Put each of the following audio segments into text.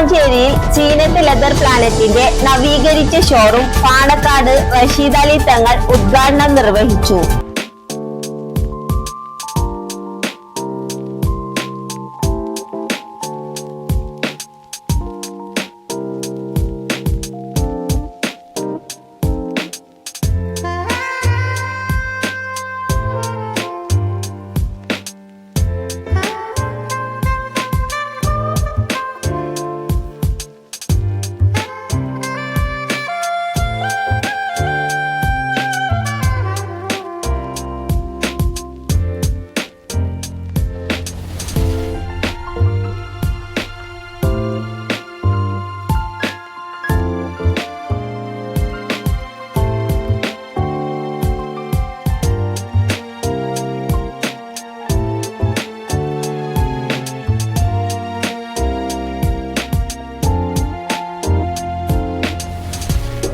വളാഞ്ചേരിയിൽ ചീനത്ത് leather പ്ലാനറ്റിന്റെ നവീകരിച്ച showroom Panakkad Rasheed Ali തങ്ങൾ ഉദ്ഘാടനം നിർവഹിച്ചു.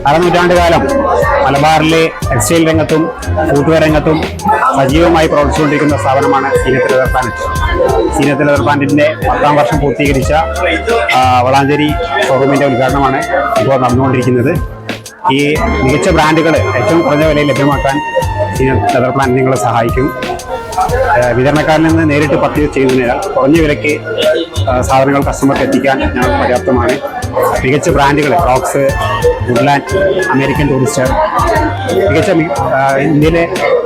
അരനൂറ്റാണ്ട് കാലം മലബാറിലെ ടെക്സ്റ്റൈൽ രംഗത്തും ഫുട്വെയർ രംഗത്തും സജീവമായി പ്രവർത്തിച്ചുകൊണ്ടിരിക്കുന്ന സ്ഥാപനമാണ് Zeenath leather planet. Zeenath leather പ്ലാന്റിന്റെ പത്താം വർഷം പൂർത്തീകരിച്ച വളാഞ്ചേരി ഷോറൂമിന്റെ ഉദ്ഘാടനമാണ് ഇപ്പോൾ നടന്നുകൊണ്ടിരിക്കുന്നത്. ഈ മികച്ച ബ്രാൻഡുകൾ ഏറ്റവും കുറഞ്ഞ വിലയിൽ ലഭ്യമാക്കാൻ സീനത്ത് ലെതർ പ്ലാന്റ് നിങ്ങളെ സഹായിക്കും. വിതരണക്കാരിൽ നിന്ന് നേരിട്ട് പർച്ചേസ് ചെയ്യുന്നതിനാൽ കുറഞ്ഞ വിലയ്ക്ക് സാധനങ്ങൾ കസ്റ്റമർക്ക് എത്തിക്കാൻ ഞങ്ങൾ പര്യാപ്തമാണ്. മികച്ച ബ്രാൻഡുകൾ റോക്സ് വുഡ്ലാൻഡ് അമേരിക്കൻ ടൂറിസ്റ്റർ മികച്ച ഇന്ത്യയിലെ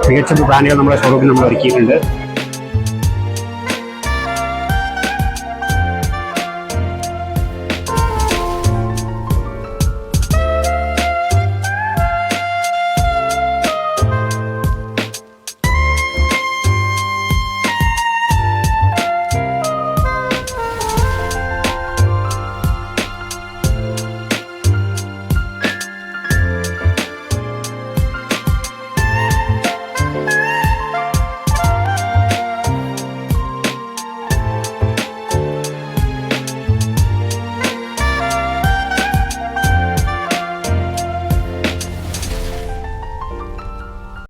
മികച്ച ബ്രാൻഡുകൾ നമ്മുടെ ഷോറൂമിൽ നമ്മൾ ഒരുക്കിയിട്ടുണ്ട്.